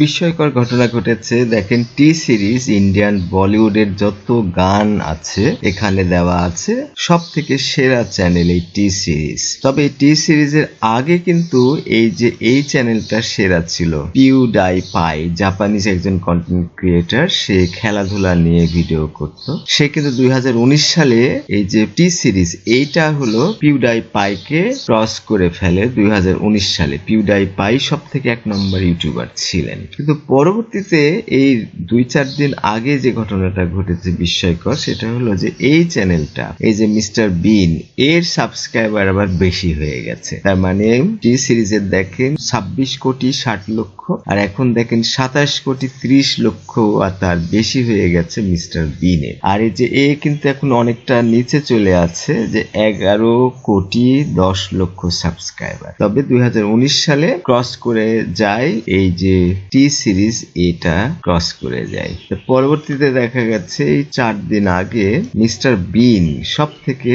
বিস্ময়কর ঘটনা ঘটেছে। দেখেন, টি সিরিজ ইন্ডিয়ান বলিউডের যত গান আছে, এখানে দেওয়া আছে সব থেকে সেরা চ্যানেল এই টি সিরিজ। তবে টি সিরিজের আগে কিন্তু এই যে এই চ্যানেলটা সেরা ছিল। পিউ ডাই পাই জাপানিজ একজন কন্টেন্ট ক্রিয়েটার সে খেলাধুলা নিয়ে ভিডিও করত। সে কিন্তু দুই হাজার উনিশ সালে এই যে টি সিরিজ, এইটা হলো পিউ পিউডাই পাইকে ক্রস করে ফেলে দুই হাজার উনিশ সালে। পিউডাই পাই সব থেকে এক নম্বর ইউটিউবার ছিলেন। কিন্তু পরবর্তীতে এই দুই চার দিন আগে যে ঘটনাটা ঘটেছে বিস্ময়কর, সেটা হলো যে এই চ্যানেলটা, এই যে মিস্টার বিন, এর সাবস্ক্রাইবার আবার বেশি হয়ে গেছে। তার মানে টি সিরিজের দেখেন ছাব্বিশ কোটি ষাট লক্ষ, আর এখন দেখেন সাতাশ কোটি ত্রিশ লক্ষ, আর তার বেশি হয়ে গেছে মিস্টার বিনের। আর এই যে এ কিন্তু এখন অনেকটা নিচে চলে আছে যে এগারো কোটি দশ লক্ষ সাবস্ক্রাইবার। তবে দুই হাজার উনিশ সালে ক্রস করে যায় এই যে টি সিরিজ এটা ক্রস করে যায়। তো পরবর্তীতে দেখা গেছে এই চার দিন আগে মিস্টার বিন সব থেকে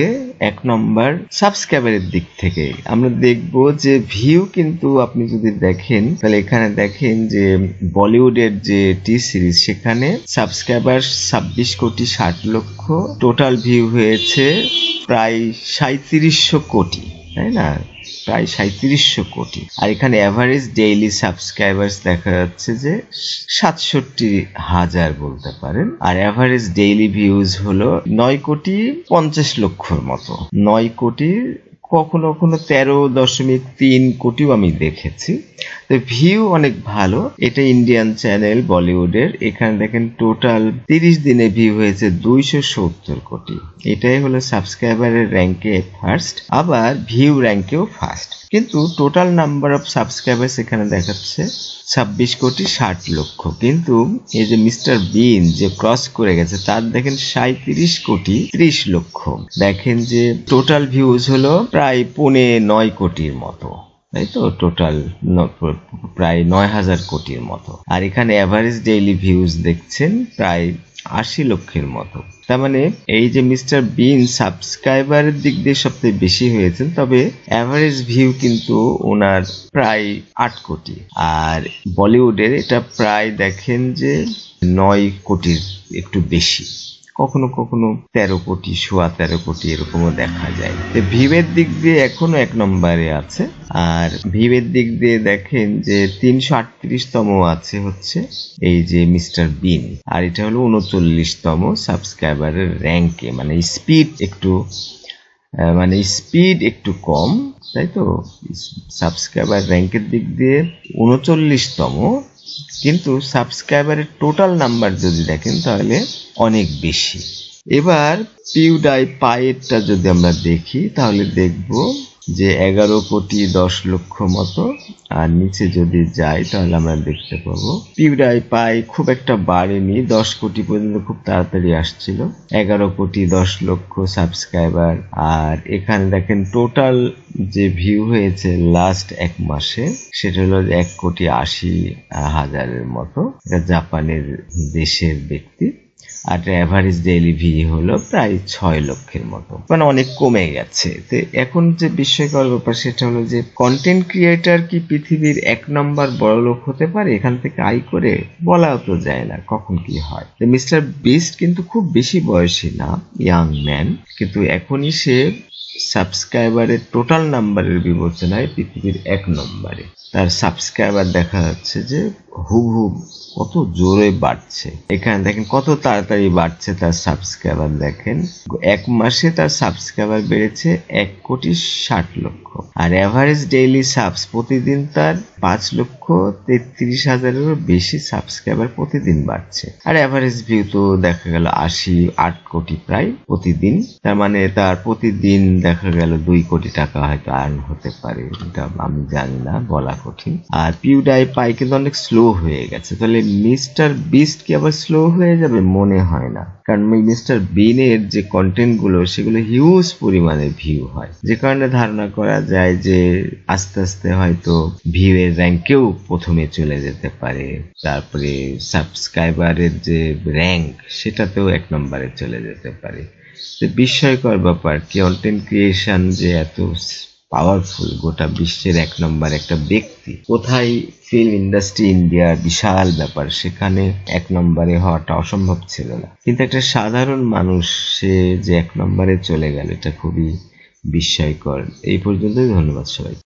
এক নম্বর সাবস্ক্রাইবারের দিক থেকে। আমরা দেখব যে ভিউ কিন্তু আপনি যদি দেখেন, তাহলে এখানে দেখেন যে বলিউডের যে টি সিরিজ সেখানে সাবস্ক্রাইবার ছাব্বিশ কোটি ষাট লক্ষ টোটাল ভিউ হয়েছে প্রায় সাঁত্রিশশো কোটি, তাই না? প্রায় সাঁত্রিশশো কোটি। আর এখানে অ্যাভারেজ ডেইলি সাবস্ক্রাইবার্স দেখা যাচ্ছে যে সাতষট্টি হাজার বলতে পারেন। আর অ্যাভারেজ ডেইলি ভিউজ হলো নয় কোটি পঞ্চাশ লক্ষর মতো। নয় কোটি কখনো কখনো তেরো দশমিক তিন কোটিও আমি দেখেছি। তো ভিউ অনেক ভালো। এটা ইন্ডিয়ান চ্যানেল বলিউডের এখানে দেখেন টোটাল তিরিশ দিনে ভিউ হয়েছে দুইশো সত্তর কোটি। এটাই হলো সাবস্ক্রাইবারের র্যাঙ্কে ফার্স্ট আবার ভিউ র্যাঙ্কেও ফার্স্ট কিন্তু টোটাল নাম্বার অফ সাবস্ক্রাইবার্স এখানে দেখাচ্ছে ছাব্বিশ কোটি ষাট লক্ষ। কিন্তু এই যে মিস্টার বিন যে ক্রস করে গেছে, তার দেখেন সাঁত্রিশ কোটি ত্রিশ লক্ষ। দেখেন যে টোটাল ভিউজ হলো প্রায় পৌনে নয় কোটির মতো। তাই তো? টোটাল প্রায় নয় হাজার কোটির মতো। আর এখানে অ্যাভারেজ ডেইলি ভিউজ দেখছেন প্রায় আশি লক্ষের মতো। তার মানে এই যে মিস্টার বিন সাবস্ক্রাইবারের দিক দিয়ে সবথেকে বেশি হয়েছেন, তবে অ্যাভারেজ ভিউ কিন্তু ওনার প্রায় আট কোটি। আর বলিউডের এটা প্রায় দেখেন যে নয় কোটির একটু বেশি। কখনো কখনো তেরো কোটি, সোয়া তেরো কোটি এরকমও দেখা যায়। তো ভিভের দিক দিয়ে এখনও এক নম্বরে আছে। আর ভিভের দিক দিয়ে দেখেন যে তিনশো আটত্রিশতম আছে হচ্ছে এই যে মিস্টার বিন। আর এটা হলো উনচল্লিশতম সাবস্ক্রাইবারের র্যাঙ্কে। মানে স্পিড একটু মানে স্পিড একটু কম, তাই তো? সাবস্ক্রাইবার র্যাঙ্কের দিক দিয়ে উনচল্লিশতম। কিন্তু সাবস্ক্রাইবারের টোটাল নাম্বার যদি দেখেন তাহলে অনেক বেশি। এবার পিউডাই পায়েরটা যদি আমরা দেখি, তাহলে দেখব যে এগারো কোটি দশ লক্ষ মতো, আর নিচে যদি যাই, তাহলে আমরা দেখতে পাবো পিউডাই পাই খুব একটা বাড়েনি, দশ কোটি পর্যন্ত খুব তাড়াতাড়ি আসছিল। এগারো কোটি দশ লক্ষ সাবস্ক্রাইবার, আর এখানে দেখেন টোটাল যে ভিউ হয়েছে লাস্ট এক মাসে, সেটা হলো এক কোটি আশি হাজারের মতো। এটা জাপানের দেশের ব্যক্তি। আর অ্যাভারেজ ডেইলি ভি হলো প্রায় ছয় লক্ষের মতো। মানে অনেক কমে গেছে। তো এখন যে বিস্ময়কর ব্যাপার, সেটা হলো যে কন্টেন্ট ক্রিয়েটার কি পৃথিবীর এক নম্বর বড় লোক হতে পারে? এখান থেকে আই করে বলাও তো যায় না কখন কি হয়। তো মিস্টার বিস্ট কিন্তু খুব বেশি বয়সী না ইয়াং ম্যান কিন্তু এখনই সে সাবস্ক্রাইবারের টোটাল নাম্বারের বিবেচনায় পৃথিবীর এক নম্বরে। তার সাবস্ক্রাইবার দেখা যাচ্ছে যে হুব হুব কত জোরে বাড়ছে। এখানে দেখেন কত তাড়াতাড়ি বাড়ছে তার সাবস্ক্রাইবার দেখেন। এক মাসে তার সাবস্ক্রাইবার বেড়েছে এক কোটি ষাট লক্ষ। আর অ্যাভারেজ ডেইলি সাবস প্রতিদিন তার পাঁচ লক্ষ তেত্রিশ হাজারেরও বেশি সাবস্ক্রাইবার প্রতিদিন বাড়ছে। আর অ্যাভারেজ ভিউ তো দেখা গেল আশি, আট কোটি প্রায় প্রতিদিন। তার মানে তার প্রতিদিন দেখা গেল দুই কোটি টাকা হয়তো আর্ন হতে পারে। এটা আমি জানি না, বলা কঠিন। আর পিউডাই পাই কিন্তু অনেক স্লো হয়ে গেছে। তাহলে মিস্টার বিস্ট কি আবার স্লো হয়ে যাবে? মনে হয় না। কারণ মিস্টার বিনের যে কন্টেন্টগুলো, সেগুলো হিউজ পরিমাণে ভিউ হয়। যে কারণে ধারণা করা যায় যে, আস্তে আস্তে হয়তো ভিউ এর র্যাঙ্কেও প্রথমে চলে যেতে পারে। তারপরে সাবস্ক্রাইবারের যে র্যাঙ্ক সেটাতেও এক নম্বরে চলে যেতে পারে। বিস্ময়কর ব্যাপার কি কন্টেন্ট ক্রিয়েশন যে এত পাওয়ারফুল গোটা বিশ্বের এক নম্বর একটা ব্যক্তি। কোথায় ফিল্ম ইন্ডাস্ট্রি ইন্ডিয়ার বিশাল ব্যাপার, সেখানে এক নম্বরে হওয়াটা অসম্ভব ছিল না। কিন্তু একটা সাধারণ মানুষ, সে যে এক নম্বরে চলে গেল, এটা খুবই বিস্ময়কর। এই পর্যন্তই ধন্যবাদ সবাই